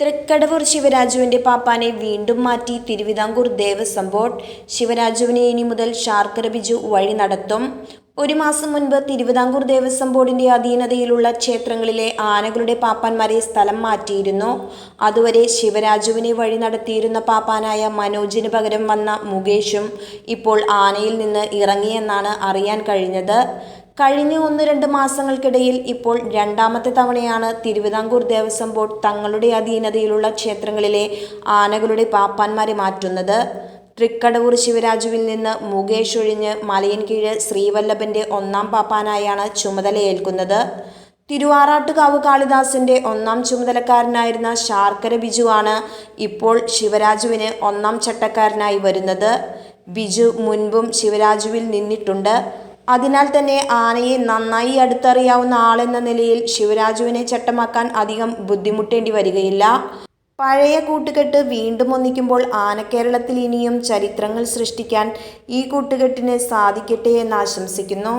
തൃക്കടവൂർ ശിവരാജുവിന്റെ പാപ്പാനെ വീണ്ടും മാറ്റി തിരുവിതാംകൂർ ദേവസ്വം ബോർഡ്. ശിവരാജുവിനെ ഇനി മുതൽ ശാർക്കര ബിജു വഴി നടത്തും. ഒരു മാസം മുൻപ് തിരുവിതാംകൂർ ദേവസ്വം ബോർഡിന്റെ അധീനതയിലുള്ള ക്ഷേത്രങ്ങളിലെ ആനകളുടെ പാപ്പാന്മാരെ സ്ഥലം മാറ്റിയിരുന്നു. അതുവരെ ശിവരാജുവിനെ വഴി നടത്തിയിരുന്ന പാപ്പാനായ മനോജിന് പകരം വന്ന മുകേഷും ഇപ്പോൾ ആനയിൽ നിന്ന് ഇറങ്ങിയെന്നാണ് അറിയാൻ കഴിഞ്ഞത്. കഴിഞ്ഞ ഒന്ന് രണ്ട് മാസങ്ങൾക്കിടയിൽ ഇപ്പോൾ രണ്ടാമത്തെ തവണയാണ് തിരുവിതാംകൂർ ദേവസ്വം ബോർഡ് തങ്ങളുടെ അധീനതയിലുള്ള ക്ഷേത്രങ്ങളിലെ ആനകളുടെ പാപ്പാന്മാരെ മാറ്റുന്നത്. തൃക്കടവൂർ ശിവരാജുവിൽ നിന്ന് മുകേഷ് ഒഴിഞ്ഞ് മലയൻകീഴ് ശ്രീവല്ലഭന്റെ ഒന്നാം പാപ്പാനായാണ് ചുമതലയേൽക്കുന്നത് തിരുവാറാട്ടുകാവ് കാളിദാസിന്റെ ഒന്നാം ചുമതലക്കാരനായിരുന്ന ശാർക്കര ബിജുവാണ് ഇപ്പോൾ ശിവരാജുവിന് ഒന്നാം ചട്ടക്കാരനായി വരുന്നത്. ബിജു മുൻപും ശിവരാജുവിൽ നിന്നിട്ടുണ്ട്. അതിനാൽ തന്നെ ആനയെ നന്നായി അടുത്തറിയാവുന്ന ആളെന്ന നിലയിൽ ശിവരാജുവിനെ ചട്ടമാക്കാൻ അധികം ബുദ്ധിമുട്ടേണ്ടി വരികയില്ല. പഴയ കൂട്ടുകെട്ട് വീണ്ടും ഒന്നിക്കുമ്പോൾ ആനക്കേരളത്തിൽ ഇനിയും ചരിത്രങ്ങൾ സൃഷ്ടിക്കാൻ ഈ കൂട്ടുകെട്ടിന് സാധിക്കട്ടെ എന്ന് ആശംസിക്കുന്നു.